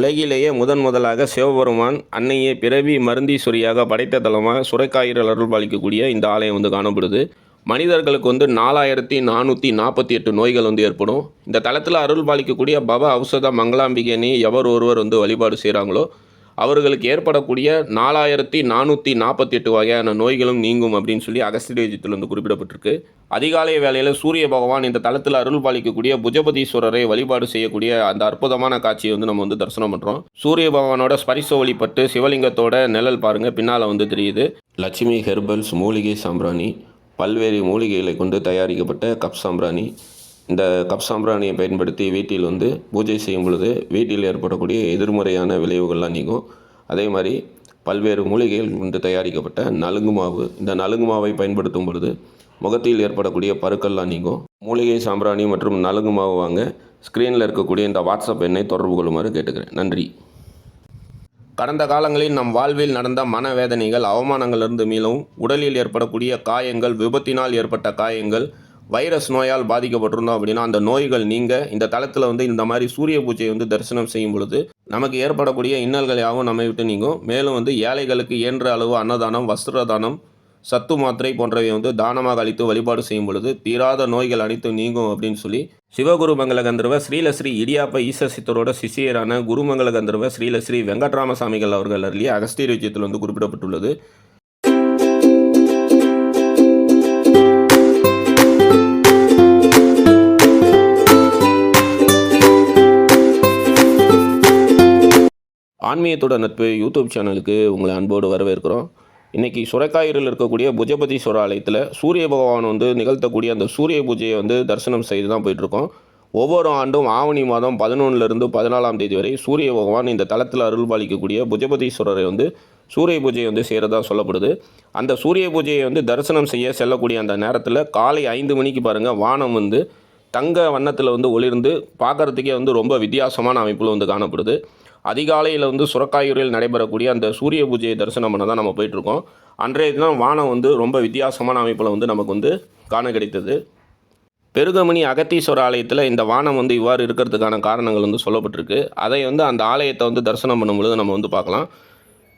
உலகிலேயே முதன் முதலாக சிவபெருமான் அன்னையை பிறவி மருந்தீஸ்வரியாக படைத்த தலமாக சுரைக்காயிரல் அருள் பாலிக்கக்கூடிய இந்த ஆலயம் வந்து காணப்படுது. மனிதர்களுக்கு வந்து நாலாயிரத்தி நானூற்றி நாற்பத்தி எட்டு நோய்கள் வந்து ஏற்படும். இந்த தளத்தில் அருள் பாலிக்கக்கூடிய பவ ஔஷத மங்களாம்பிகைனி எவர் ஒருவர் வந்து வழிபாடு செய்கிறாங்களோ அவர்களுக்கு ஏற்படக்கூடிய நாலாயிரத்தி நானூற்றி நாற்பத்தி எட்டு வகையான நோய்களும் நீங்கும் அப்படின்னு சொல்லி அகஸ்தியஜித்தில் வந்து குறிப்பிடப்பட்டிருக்கு. அதிகாலை வேளையில் சூரிய பகவான் இந்த தளத்தில் அருள் பாலிக்கக்கூடிய புஜபதீஸ்வரரை வழிபாடு செய்யக்கூடிய அந்த அற்புதமான காட்சியை வந்து நம்ம வந்து தரிசனம் பண்ணுறோம் சூரிய பகவானோட ஸ்பரிச ஒளிப்பட்டு சிவலிங்கத்தோட நிழல் பாருங்கள் பின்னால் வந்து தெரியுது. லட்சுமி ஹெர்பல்ஸ் மூலிகை சாம்பிராணி பல்வேறு மூலிகைகளை கொண்டு தயாரிக்கப்பட்ட கப் சாம்பிராணி இந்த கப் சாம்பிராணியை பயன்படுத்தி வீட்டில் வந்து பூஜை செய்யும் பொழுது வீட்டில் ஏற்படக்கூடிய எதிர்மறையான விளைவுகள்லாம் நீங்கும். அதே மாதிரி பல்வேறு மூலிகைகள் கொண்டு தயாரிக்கப்பட்ட நலுங்கு மாவு. இந்த நலுங்கு மாவை பயன்படுத்தும் பொழுது முகத்தில் ஏற்படக்கூடிய பருக்கள்லாம் நீங்கும். மூலிகை சாம்பிராணி மற்றும் நலுங்கு மாவு வாங்க ஸ்க்ரீனில் இருக்கக்கூடிய இந்த வாட்ஸ்அப் எண்ணை தொடர்பு கொள்ளுமாறு கேட்டுக்கிறேன். நன்றி. கடந்த காலங்களில் நம் வாழ்வில் நடந்த மனவேதனைகள் அவமானங்களிலிருந்து மீளவும் உடலில் ஏற்படக்கூடிய காயங்கள் விபத்தினால் ஏற்பட்ட காயங்கள் வைரஸ் நோயால் பாதிக்கப்பட்டிருந்தோம் அப்படின்னா அந்த நோய்கள் நீங்க இந்த தளத்தில் வந்து இந்த மாதிரி சூரிய பூஜையை வந்து தரிசனம் செய்யும் பொழுது நமக்கு ஏற்படக்கூடிய இன்னல்கள் யாவும் நம்மை விட்டு நீங்கும். மேலும் வந்து ஏழைகளுக்கு இயன்ற அளவு அன்னதானம் வஸ்திர தானம் சத்து மாத்திரை போன்றவை வந்து தானமாக அளித்து வழிபாடு செய்யும் பொழுது தீராத நோய்கள் அனைத்தும் நீங்கும் அப்படின்னு சொல்லி சிவகுரு மங்கள கந்தர்வ ஸ்ரீலஸ்ரீ இடியாப்ப ஈச சித்தரோட சிஷியரான குருமங்கல கந்தர்வ ஸ்ரீலஸ்ரீ வெங்கட்ராமசாமிகள் அவர்கள் அருளிய அகஸ்தியர் விஜயத்தில் வந்து குறிப்பிடப்பட்டுள்ளது. ஆன்மீகத்தோட நட்பு யூடியூப் சேனலுக்கு உங்களை அன்போடு வரவேற்கிறோம். இன்றைக்கி சுரக்காயிரில் இருக்கக்கூடிய புஜபதீஸ்வர ஆலயத்தில் சூரிய பகவான் வந்து நிகழ்த்தக்கூடிய அந்த சூரிய பூஜையை வந்து தரிசனம் செய்து தான் போயிட்டுருக்கோம். ஒவ்வொரு ஆண்டும் ஆவணி மாதம் பதினொன்றுலேருந்து பதினாலாம் தேதி வரை சூரிய பகவான் இந்த தளத்தில் அருள் பாலிக்கக்கூடிய புஜபதீஸ்வரரை வந்து சூரிய பூஜையை வந்து செய்கிறதா சொல்லப்படுது. அந்த சூரிய பூஜையை வந்து தரிசனம் செய்ய செல்லக்கூடிய அந்த நேரத்தில் காலை ஐந்து மணிக்கு பாருங்கள் வானம் வந்து தங்க வண்ணத்தில் வந்து ஒளிர்ந்து பார்க்குறதுக்கே வந்து ரொம்ப வித்தியாசமான அமைப்பில் வந்து காணப்படுது. அதிகாலையில் வந்து சுரக்காயூரில் நடைபெறக்கூடிய அந்த சூரிய பூஜையை தரிசனம் பண்ண தான் நம்ம போயிட்டுருக்கோம். அன்றைய தினம் வானம் வந்து ரொம்ப வித்தியாசமான அமைப்பில் வந்து நமக்கு வந்து காண கிடைத்தது. பெருகமணி அகத்தீஸ்வர ஆலயத்தில் இந்த வானம் வந்து இவ்வாறு இருக்கிறதுக்கான காரணங்கள் வந்து சொல்லப்பட்டிருக்கு. அதை வந்து அந்த ஆலயத்தை வந்து தரிசனம் பண்ணும்பொழுது நம்ம வந்து பார்க்கலாம்.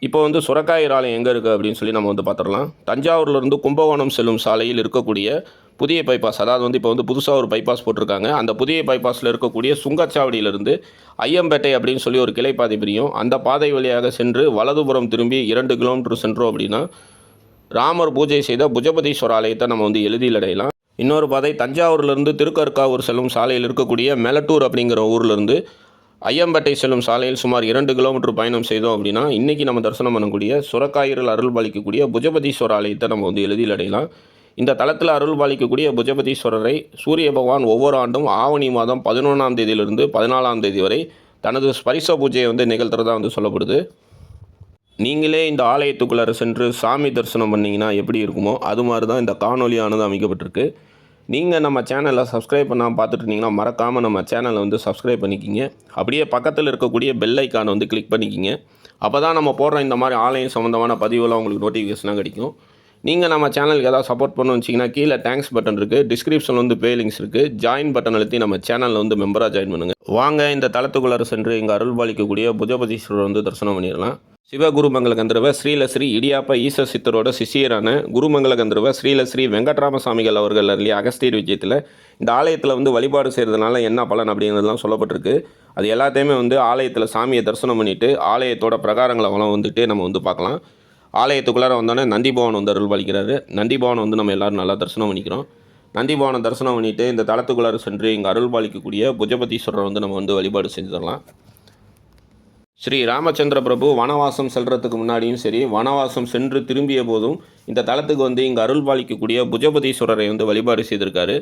இப்போ வந்து சுரக்காயூர் ஆலயம் எங்கே இருக்குது அப்படின்னு சொல்லி நம்ம வந்து பார்த்துடலாம். தஞ்சாவூர்லேருந்து கும்பகோணம் செல்லும் சாலையில் இருக்கக்கூடிய புதிய பைபாஸ் அதாவது வந்து இப்போ வந்து புதுசாக ஒரு பைபாஸ் போட்டிருக்காங்க. அந்த புதிய பைபாஸில் இருக்கக்கூடிய சுங்கச்சாவடியிலிருந்து ஐயம்பேட்டை அப்படின்னு சொல்லி ஒரு கிளை பாதை பிரியும். அந்த பாதை வழியாக சென்று வலதுபுறம் திரும்பி இரண்டு கிலோமீட்டர் சென்றோம் அப்படின்னா ராமர் பூஜை செய்த புஜபதீஸ்வர ஆலயத்தை நம்ம வந்து எளிதில் அடையலாம். இன்னொரு பாதை தஞ்சாவூர்லேருந்து திருக்கற்காவூர் செல்லும் சாலையில் இருக்கக்கூடிய மெலட்டூர் அப்படிங்கிற ஊர்லேருந்து ஐயம்பேட்டை செல்லும் சாலையில் சுமார் இரண்டு கிலோமீட்டர் பயணம் செய்தோம் அப்படின்னா இன்றைக்கி நம்ம தரிசனம் பண்ணக்கூடிய சுரக்காயிரில் அருள் பாலிக்கக்கூடிய புஜபதீஸ்வர ஆலயத்தை நம்ம வந்து எளிதில் அடையலாம். இந்த தலத்தில் அருள் பாலிக்கக்கூடிய புஜபதீஸ்வரரை சூரிய பகவான் ஒவ்வொரு ஆண்டும் ஆவணி மாதம் பதினொன்றாம் தேதியிலிருந்து பதினாலாம் தேதி வரை தனது ஸ்பரிச பூஜையை வந்து நிகழ்த்துறதா வந்து சொல்லப்படுது. நீங்களே இந்த ஆலயத்துக்குள்ளார சென்று சாமி தரிசனம் பண்ணிங்கன்னா எப்படி இருக்குமோ அது மாதிரி தான் இந்த காணொலியானது அமைக்கப்பட்டிருக்கு. நீங்கள் நம்ம சேனலை சப்ஸ்கிரைப் பண்ணாமல் பார்த்துட்டு இருந்தீங்கன்னா மறக்காமல் நம்ம சேனலை வந்து சப்ஸ்கிரைப் பண்ணிக்கிங்க. அப்படியே பக்கத்தில் இருக்கக்கூடிய பெல் ஐக்கானை வந்து கிளிக் பண்ணிக்கிங்க. அப்போ தான் நம்ம போடுற இந்த மாதிரி ஆலயம் சம்மந்தமான பதிவுலாம் உங்களுக்கு நோட்டிஃபிகேஷனாக கிடைக்கும். நீங்கள் நம்ம சேனலுக்கு ஏதாவது சப்போர்ட் பண்ண வச்சிங்கன்னா கீழே தேங்க்ஸ் பட்டன் இருக்குது டிஸ்கிரிப்ஷனில் வந்து பே லிங்க்ஸ் இருக்குது ஜாயின் பட்டன் அழுத்தி நம்ம சேனலில் வந்து மெம்பராக ஜாயின் பண்ணுங்கள் வாங்க இந்த தளத்துக்குள்ளார சென்று இங்கே அருள் பாலிக்கக்கூடிய புஜபதீஸ்வரர் வந்து தரிசனம் பண்ணிடலாம். சிவகுருமங்கல கந்தர்வ ஸ்ரீலஸ்ரீ இடியாப்ப ஈச சித்தரோட சிஷியரான குருமங்கல கந்தர்வ ஸ்ரீலஸ்ரீ வெங்கட்ராம சுவாமிகள் அவர்கள் அருளிய அகஸ்தீர் விஜயத்தில் இந்த ஆலயத்தில் வந்து வழிபாடு செய்கிறதுனால என்ன பலன் அப்படிங்கிறதுலாம் சொல்லப்பட்டிருக்கு. அது எல்லாத்தையுமே வந்து ஆலயத்தில் சாமியை தரிசனம் பண்ணிவிட்டு ஆலயத்தோட பிரகாரங்களை வளம் வந்துட்டு நம்ம வந்து பார்க்கலாம். ஆலயத்துக்குள்ளார வந்தோடனே நந்திபவன் வந்து அருள் பாலிக்கிறாரு நந்திபவன் வந்து நம்ம எல்லோரும் நல்லா தரிசனம் பண்ணிக்கிறோம். நந்திபவனை தரிசனம் பண்ணிவிட்டு இந்த தளத்துக்குள்ளார சென்று இங்கே அருள் பாலிக்கக்கூடிய புஜபதீஸ்வரர் வந்து நம்ம வந்து வழிபாடு செஞ்சு தரலாம் ஸ்ரீ ராமச்சந்திர பிரபு வனவாசம் செல்றதுக்கு முன்னாடியும் சரி வனவாசம் சென்று திரும்பிய போதும் இந்த தளத்துக்கு வந்து இங்கே அருள் பாலிக்கக்கூடிய புஜபதீஸ்வரரை வந்து வழிபாடு செய்திருக்காரு.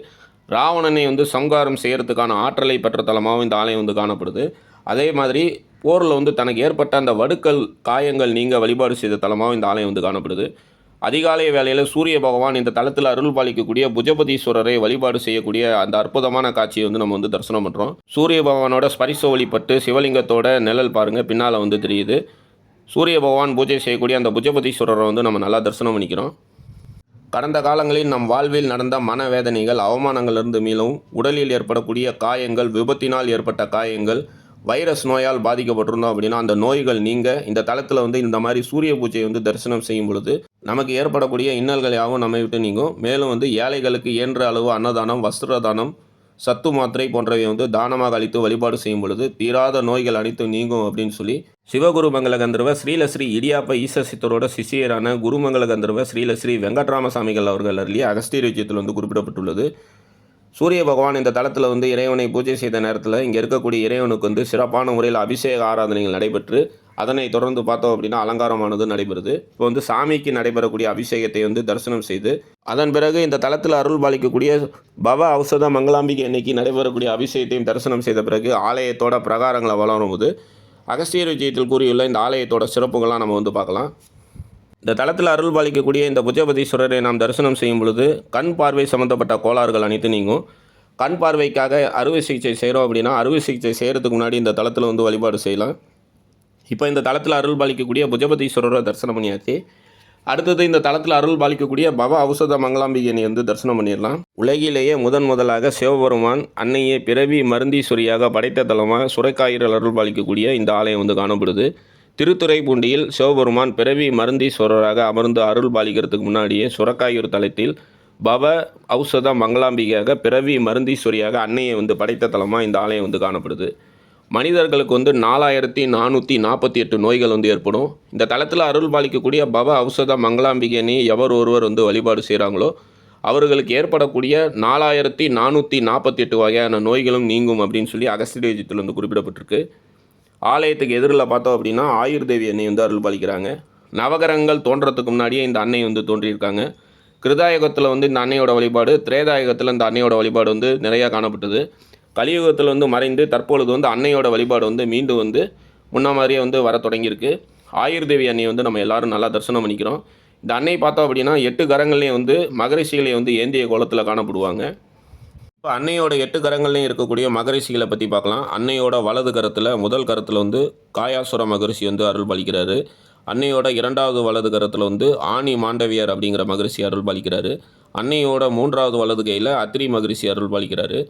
ராவணனை வந்து சங்காரம் செய்கிறதுக்கான ஆற்றலை பெற்ற தலமாகவும் இந்த ஆலயம் வந்து காணப்படுது. அதே மாதிரி போரில் வந்து தனக்கு ஏற்பட்ட அந்த வடுக்கள் காயங்கள் நீங்க வழிபாடு செய்த தலமாகவும் இந்த ஆலயம் வந்து காணப்படுது. அதிகாலை வேளையில் சூரிய பகவான் இந்த தலத்தில் அருள் பாலிக்கக்கூடிய புஜபதீஸ்வரரை வழிபாடு செய்யக்கூடிய அந்த அற்புதமான காட்சியை வந்து நம்ம வந்து தரிசனம் பண்ணுறோம் சூரிய பகவானோட ஸ்பரிச ஒளிப்பட்டு சிவலிங்கத்தோட நிழல் பாருங்கள் பின்னால் வந்து தெரியுது. சூரிய பகவான் பூஜை செய்யக்கூடிய அந்த புஜபதீஸ்வரரை வந்து நம்ம நல்லா தரிசனம் பண்ணிக்கிறோம். கடந்த காலங்களில் நம் வாழ்வில் நடந்த மனவேதனைகள் அவமானங்களிலிருந்து மீளவும் உடலில் ஏற்படக்கூடிய காயங்கள் விபத்தினால் ஏற்பட்ட காயங்கள் வைரஸ் நோயால் பாதிக்கப்பட்டிருந்தோம் அப்படின்னா அந்த நோய்கள் நீங்க இந்த தளத்தில் வந்து இந்த மாதிரி சூரிய பூஜையை வந்து தரிசனம் செய்யும் பொழுது நமக்கு ஏற்படக்கூடிய இன்னல்கள் யாவும் நம்மை விட்டு நீங்கும். மேலும் வந்து ஏழைகளுக்கு இயன்ற அளவு அன்னதானம் வஸ்திர தானம் சத்து மாத்திரை போன்றவை வந்து தானமாக அளித்து வழிபாடு செய்யும் பொழுது தீராத நோய்கள் அனைத்தும் நீங்கும் அப்படின்னு சொல்லி சிவகுரு மங்கள கந்தர்வ ஸ்ரீலஸ்ரீ இடியாப்ப ஈச சித்தரோட சிஷியரான குருமங்கல கந்தர்வ ஸ்ரீலஸ்ரீ வெங்கட்ராமசாமிகள் அவர்கள் அருளிய அகஸ்தீர் விஜயத்தில் வந்து குறிப்பிடப்பட்டுள்ளது. சூரிய பகவான் இந்த தளத்தில் வந்து இறைவனை பூஜை செய்த நேரத்தில் இங்கே இருக்கக்கூடிய இறைவனுக்கு வந்து சிறப்பான முறையில் அபிஷேக ஆராதனைகள் நடைபெற்று அதனை தொடர்ந்து பார்த்தோம் அப்படின்னா அலங்காரமானது நடைபெறுது. இப்போ வந்து சாமிக்கு நடைபெறக்கூடிய அபிஷேகத்தை வந்து தரிசனம் செய்து அதன் பிறகு இந்த தளத்தில் அருள் பாலிக்கக்கூடிய பவ ஔஷத மங்களாம்பிகை அன்னைக்கு நடைபெறக்கூடிய அபிஷேகத்தையும் தரிசனம் செய்த பிறகு ஆலயத்தோட பிரகாரங்களை வளரும் போது அகஸ்தியர் விஜயத்தில் கூறியுள்ள இந்த ஆலயத்தோட சிறப்புகள்லாம் நம்ம வந்து பார்க்கலாம். இந்த தளத்தில் அருள் பாலிக்கக்கூடிய இந்த புஜபதீஸ்வரரை நாம் தரிசனம் செய்யும் பொழுது கண் பார்வை சம்மந்தப்பட்ட கோளாறுகள் அனைத்து நீங்கும். கண் பார்வைக்காக அறுவை சிகிச்சை செய்கிறோம் அப்படின்னா அறுவை சிகிச்சை செய்கிறதுக்கு முன்னாடி இந்த தளத்தில் வந்து வழிபாடு செய்யலாம். இப்போ இந்த தளத்தில் அருள் பாலிக்கக்கூடிய புஜபதீஸ்வரரை தரிசனம் பண்ணியாச்சு. அடுத்தது இந்த தளத்தில் அருள் பாலிக்கக்கூடிய பவ ஔஷத மங்களாம்பிகையை வந்து தரிசனம் பண்ணிடலாம். உலகிலேயே முதன் முதலாக சிவபெருமான் அன்னையை பிறவி மருந்தீஸ்வரியாக படைத்த தலமாக சுரைக்காயிரல் அருள் பாலிக்கக்கூடிய இந்த ஆலயம் வந்து காணப்படுது. திருத்துறைப்பூண்டியில் சிவபெருமான் பிறவி மருந்தீஸ்வரராக அமர்ந்து அருள் பாலிக்கிறதுக்கு முன்னாடியே சுரக்காயூர் தலத்தில் பவ ஔஷத மங்களாம்பிகையாக பிறவி மருந்தீஸ்வரியாக அன்னையை வந்து படைத்த தலமாக இந்த ஆலயம் வந்து காணப்படுது. மனிதர்களுக்கு வந்து நாலாயிரத்தி நானூற்றி நாற்பத்தி எட்டு நோய்கள் வந்து ஏற்படும். இந்த தளத்தில் அருள் பாலிக்கக்கூடிய பவ ஔஷத மங்களாம்பிகைனி எவர் ஒருவர் வந்து வழிபாடு செய்கிறாங்களோ அவர்களுக்கு ஏற்படக்கூடிய நாலாயிரத்தி நானூற்றி நாற்பத்தி எட்டு வகையான நோய்களும் நீங்கும் அப்படின்னு சொல்லி அகஸ்தியஜித்தில் வந்து குறிப்பிடப்பட்டிருக்கு. ஆலயத்துக்கு எதிரில் பார்த்தோம் அப்படின்னா ஆயுர்தேவி அன்னை வந்து அருள் பாலிக்கிறாங்க. நவகரங்கள் தோன்றத்துக்கு முன்னாடியே இந்த அன்னை வந்து தோன்றியிருக்காங்க. கிருதாயுகத்தில் வந்து இந்த அன்னையோட வழிபாடு திரேதாயுகத்தில் இந்த அன்னையோட வழிபாடு வந்து நிறையா காணப்பட்டது. கலியுகத்தில் வந்து மறைந்து தற்பொழுது வந்து அன்னையோட வழிபாடு வந்து மீண்டும் வந்து முன்ன மாதிரியே வந்து வர தொடங்கியிருக்கு. ஆயுர்தேவி அன்னையை வந்து நம்ம எல்லாரும் நல்லா தரிசனம் பண்ணிக்கிறோம். இந்த அன்னை பார்த்தோம் அப்படின்னா எட்டு கரங்கள்லேயும் வந்து மகரிஷிகளை வந்து ஏந்திய கோலத்தில் காணப்படுவாங்க. இப்போ அன்னையோட எட்டு கரங்கள்லையும் இருக்கக்கூடிய மகரிஷிகளை பற்றி பார்க்கலாம். அன்னையோட வலது கரத்தில் முதல் கரத்தில் வந்து காயாசுர மகரிஷி வந்து அருள் பலிக்கிறாரு. அன்னையோட இரண்டாவது வலது கரத்தில் வந்து ஆணி மாண்டவியார் அப்படிங்கிற மகரிஷி அருள் பலிக்கிறாரு. அன்னையோட மூன்றாவது வலது கையில் அத்திரி மகரிஷி அருள் பலிக்கிறாரு.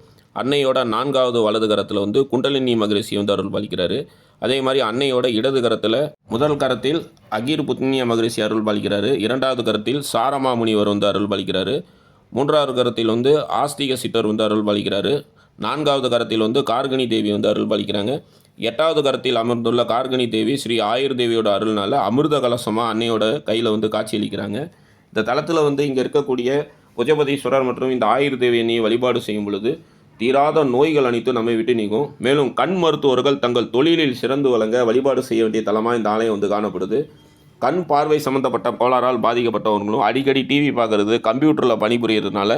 அன்னையோட நான்காவது வலது கரத்தில் வந்து குண்டலினி மகரிஷி வந்து அருள் பாலிக்கிறாரு. அதே மாதிரி அன்னையோட இடது கரத்தில் முதல் கரத்தில் அகீர் புத்னிய மகரிஷி அருள் பாலிக்கிறாரு. இரண்டாவது கரத்தில் சாரமா முனிவர் வந்து அருள் பாலிக்கிறாரு. மூன்றாவது கரத்தில் வந்து ஆஸ்திக சித்தர் வந்து அருள் பாலிக்கிறாரு நான்காவது கரத்தில் வந்து கார்கனி தேவி வந்து அருள் பாலிக்கிறாங்க எட்டாவது கரத்தில் அமர்ந்துள்ள கார்கனி தேவி ஸ்ரீ ஆயுர் தேவியோட அருள்னால அமிர்த கலசமாக அன்னையோட கையில் வந்து காட்சியளிக்கிறாங்க. இந்த தளத்தில் வந்து இங்கே இருக்கக்கூடிய குஜபதீஸ்வரர் மற்றும் இந்த ஆயுர் தேவி அன்னையை வழிபாடு செய்யும் பொழுது தீராத நோய்கள் அனைத்தும் நம்மை விட்டு நீங்கும். மேலும் கண் மருத்துவர்கள் தங்கள் தொழிலில் சிறந்து வழங்க வழிபாடு செய்ய வேண்டிய தலமாக இந்த ஆலயம் வந்து காணப்படுது. கண் பார்வை சம்மந்தப்பட்ட கோளாறால் பாதிக்கப்பட்டவர்களும் அடிக்கடி டிவி பார்க்குறது கம்ப்யூட்டரில் பணிபுரியறதுனால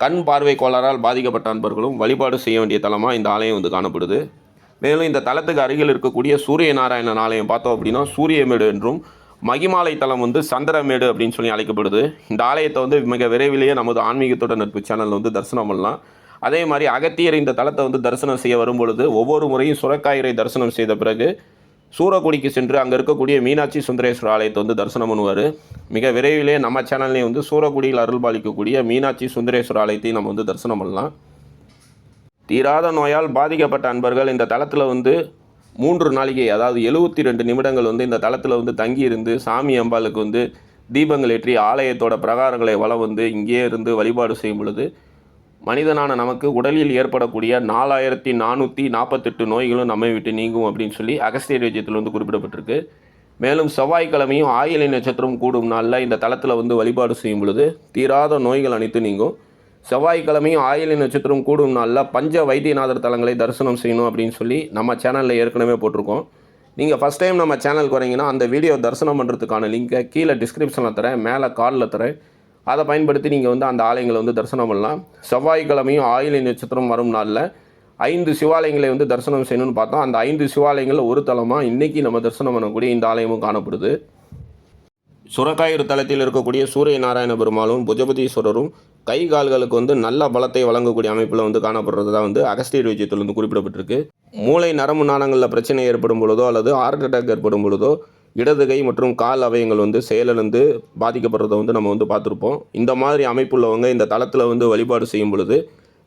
கண் பார்வை கோளாறால் பாதிக்கப்பட்ட அன்பர்களும் வழிபாடு செய்ய வேண்டிய தலமாக இந்த ஆலயம் வந்து காணப்படுது. மேலும் இந்த தலத்துக்கு அருகில் இருக்கக்கூடிய சூரிய நாராயணன் ஆலயம் பார்த்தோம் அப்படின்னா சூரியமேடு என்றும் மகிமாலை தலம் வந்து சந்திரமேடு அப்படின்னு சொல்லி அழைக்கப்படுது. இந்த ஆலயத்தை வந்து மிக விரைவிலேயே நமது ஆன்மீகத்தோட நட்பு சேனலில் வந்து தரிசனம் பண்ணலாம். அதே மாதிரி அகத்தியர் இந்த தலத்தை வந்து தரிசனம் செய்ய வரும்பொழுது ஒவ்வொரு முறையும் சுரக்காயரை தரிசனம் செய்த பிறகு சூரக்குடிக்கு சென்று அங்கே இருக்கக்கூடிய மீனாட்சி சுந்தரேஸ்வரர் ஆலயத்தை வந்து தரிசனம் பண்ணுவார். மிக விரைவிலே நம்ம சேனல்லையும் வந்து சூரக்குடியில் அருள் பாலிக்கக்கூடிய மீனாட்சி சுந்தரேஸ்வரர் ஆலயத்தையும் நம்ம வந்து தரிசனம் பண்ணலாம். தீராத நோயால் பாதிக்கப்பட்ட அன்பர்கள் இந்த தளத்தில் வந்து மூன்று நாளிகை அதாவது எழுபத்தி ரெண்டு நிமிடங்கள் வந்து இந்த தளத்தில் வந்து தங்கி இருந்து சாமி அம்பாளுக்கு வந்து தீபங்கள் ஏற்றி ஆலயத்தோட பிரகாரங்களை வளம் வந்து இங்கேயே இருந்து வழிபாடு செய்யும் பொழுது மனிதனான நமக்கு உடலில் ஏற்படக்கூடிய நாலாயிரத்தி நானூற்றி நாற்பத்தெட்டு நோய்களும் நம்மை விட்டு நீங்கும் அப்படின்னு சொல்லி அகஸ்தியர் விஜயத்தில் வந்து குறிப்பிடப்பட்டிருக்கு. மேலும் செவ்வாய்க்கிழமையும் ஆயிலை நட்சத்திரம் கூடும் நாளில் இந்த தளத்தில் வந்து வழிபாடு செய்யும் பொழுது தீராத நோய்கள் அனைத்து நீங்கும். செவ்வாய்க்கிழமையும் ஆயிலை நட்சத்திரம் கூடும் நாளில் பஞ்ச வைத்தியநாதர் தலங்களை தரிசனம் செய்யணும் அப்படின்னு சொல்லி நம்ம சேனலில் ஏற்கனவே போட்டிருக்கோம். நீங்கள் ஃபஸ்ட் டைம் நம்ம சேனலுக்கு வரீங்கன்னா அந்த வீடியோ தரிசனம் பண்ணுறதுக்கான லிங்கை கீழே டிஸ்கிரிப்ஷனில் தரேன் மேலே காலில் தரேன். அதை பயன்படுத்தி நீங்கள் வந்து அந்த ஆலயங்களை வந்து தரிசனம் பண்ணலாம். செவ்வாய்க்கிழமையும் ஆயிலை நட்சத்திரம் வரும் நாளில் ஐந்து சிவாலயங்களை வந்து தரிசனம் செய்யணும்னு பார்த்தோம் அந்த ஐந்து சிவாலயங்களில் ஒரு தலமாக இன்றைக்கி நம்ம தரிசனம் பண்ணக்கூடிய இந்த ஆலயமும் காணப்படுது. சுரக்காயூர் தலத்தில் இருக்கக்கூடிய சூரிய நாராயண பெருமாளும் புஜபதீஸ்வரரும் கை கால்களுக்கு வந்து நல்ல பலத்தை வழங்கக்கூடிய அமைப்பில் வந்து காணப்படுறதா வந்து அகஸ்தியர் விஜயத்தில் வந்து குறிப்பிடப்பட்டிருக்கு. மூளை நரம்பு நாணங்களில் பிரச்சனை ஏற்படும் பொழுதோ அல்லது ஹார்ட் அட்டாக் ஏற்படும் பொழுதோ இடது கை மற்றும் கால் அவயங்கள் வந்து செயலிழந்து பாதிக்கப்படுறதை வந்து நம்ம வந்து பார்த்துருப்போம். இந்த மாதிரி அமைப்புள்ளவங்க இந்த தளத்தில் வந்து வழிபாடு செய்யும் பொழுது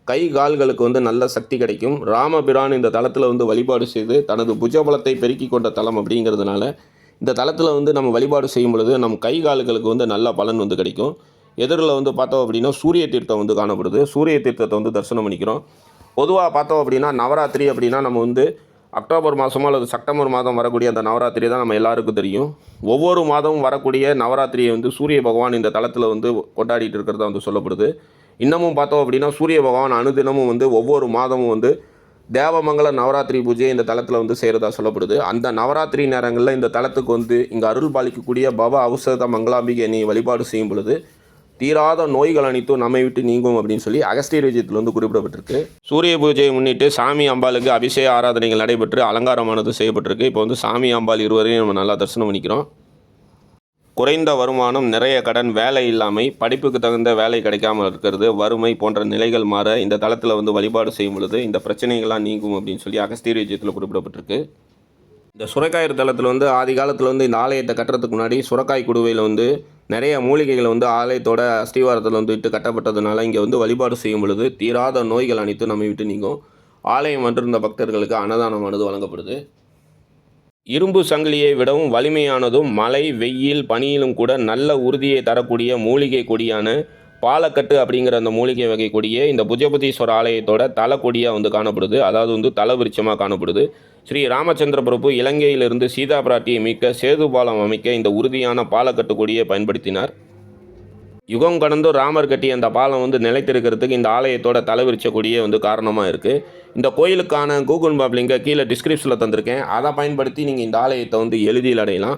கை கால்களுக்கு வந்து நல்ல சக்தி கிடைக்கும். ராமபிரான் இந்த தளத்தில் வந்து வழிபாடு செய்து தனது புஜபலத்தை பெருக்கி கொண்ட தலம் அப்படிங்கிறதுனால இந்த தளத்தில் வந்து நம்ம வழிபாடு செய்யும் பொழுது நம் கை கால்களுக்கு வந்து நல்ல பலன் வந்து கிடைக்கும். எதிரில் வந்து பார்த்தோம் அப்படின்னா சூரிய தீர்த்தம் வந்து காணப்படுது. சூரிய தீர்த்தத்தை வந்து தரிசனம் பண்ணிக்கிறோம். பொதுவாக பார்த்தோம் அப்படின்னா நவராத்திரி அப்படின்னா நம்ம வந்து அக்டோபர் மாதமோ அல்லது செப்டம்பர் மாதம் வரக்கூடிய அந்த நவராத்திரி தான் நம்ம எல்லாருக்கும் தெரியும். ஒவ்வொரு மாதமும் வரக்கூடிய நவராத்திரியை வந்து சூரிய பகவான் இந்த தளத்தில் வந்து கொண்டாடிட்டு இருக்கிறதா வந்து சொல்லப்படுது. இன்னமும் பார்த்தோம் அப்படின்னா சூரிய பகவான் அனுதினமும் வந்து ஒவ்வொரு மாதமும் வந்து தேவமங்கல நவராத்திரி பூஜையை இந்த தளத்தில் வந்து செய்கிறதா சொல்லப்படுது. அந்த நவராத்திரி நேரங்களில் இந்த தளத்துக்கு வந்து இங்கே அருள் பாலிக்கக்கூடிய பவ அவசத மங்களாம்பிகை நீ வழிபாடு செய்யும் பொழுது தீராத நோய்கள் அனைத்தும் நம்மை விட்டு நீங்கும் அப்படின்னு சொல்லி அகஸ்தியர் விஜயத்தில் வந்து குறிப்பிடப்பட்டிருக்கு. சூரிய பூஜையை முன்னிட்டு சாமி அம்பாளுக்கு அபிஷேக ஆராதனைகள் நடைபெற்று அலங்காரமானது செய்யப்பட்டிருக்கு. இப்போ வந்து சாமி அம்பாள் இருவரையும் நம்ம நல்லா தரிசனம் பண்ணிக்கிறோம். குறைந்த வருமானம் நிறைய கடன் வேலை இல்லாமை படிப்புக்கு தகுந்த வேலை கிடைக்காமல் இருக்கிறது வறுமை போன்ற நிலைகள் மாற இந்த தளத்தில் வந்து வழிபாடு செய்யும் பொழுது இந்த பிரச்சனைகள்லாம் நீங்கும் அப்படின்னு சொல்லி அகஸ்தீர் விஜயத்தில் குறிப்பிடப்பட்டிருக்கு. இந்த சுரக்காயர் தளத்தில் வந்து ஆதி காலத்தில் வந்து இந்த ஆலயத்தை கட்டுறதுக்கு முன்னாடி சுரக்காய் குடுவையில் வந்து நிறைய மூலிகைகள் வந்து ஆலயத்தோட அஸ்திவாரத்தில் வந்து இட்டு கட்டப்பட்டதுனால இங்கே வந்து வழிபாடு செய்யும் பொழுது தீராத நோய்கள் அனைத்தும் நம்மை விட்டு நீங்கும். ஆலயம் வந்திருந்த பக்தர்களுக்கு அன்னதானமானது வழங்கப்படுது. இரும்பு சங்கிலியை விடவும் வலிமையானதும் மழை வெயில் பனியிலும் கூட நல்ல உறுதியை தரக்கூடிய மூலிகை கொடியான பாலக்கட்டு அப்படிங்கிற அந்த மூலிகை வகை கொடியே இந்த புஜபதீஸ்வர ஆலயத்தோட தலை கொடியாக வந்து காணப்படுது. அதாவது வந்து தலை விருட்சமாக காணப்படுது. ஸ்ரீ ராமச்சந்திர பிரபு இலங்கையிலிருந்து சீதா பிராட்டியை மீட்க சேது பாலம் அமைக்க இந்த உறுதியான பாலக்கட்டு கொடியை பயன்படுத்தினார். யுகம் கடந்து ராமர் கட்டிய அந்த பாலம் வந்து நிலைத்திருக்கிறதுக்கு இந்த ஆலயத்தோட தலைவிரிச்ச கொடியே வந்து காரணமாக இருக்குது இந்த கோயிலுக்கான கூகுள் மேப் லிங்கை கீழே டிஸ்கிரிப்ஷனில் தந்திருக்கேன். அதை பயன்படுத்தி நீங்கள் இந்த ஆலயத்தை வந்து எளிதில் அடையலாம்.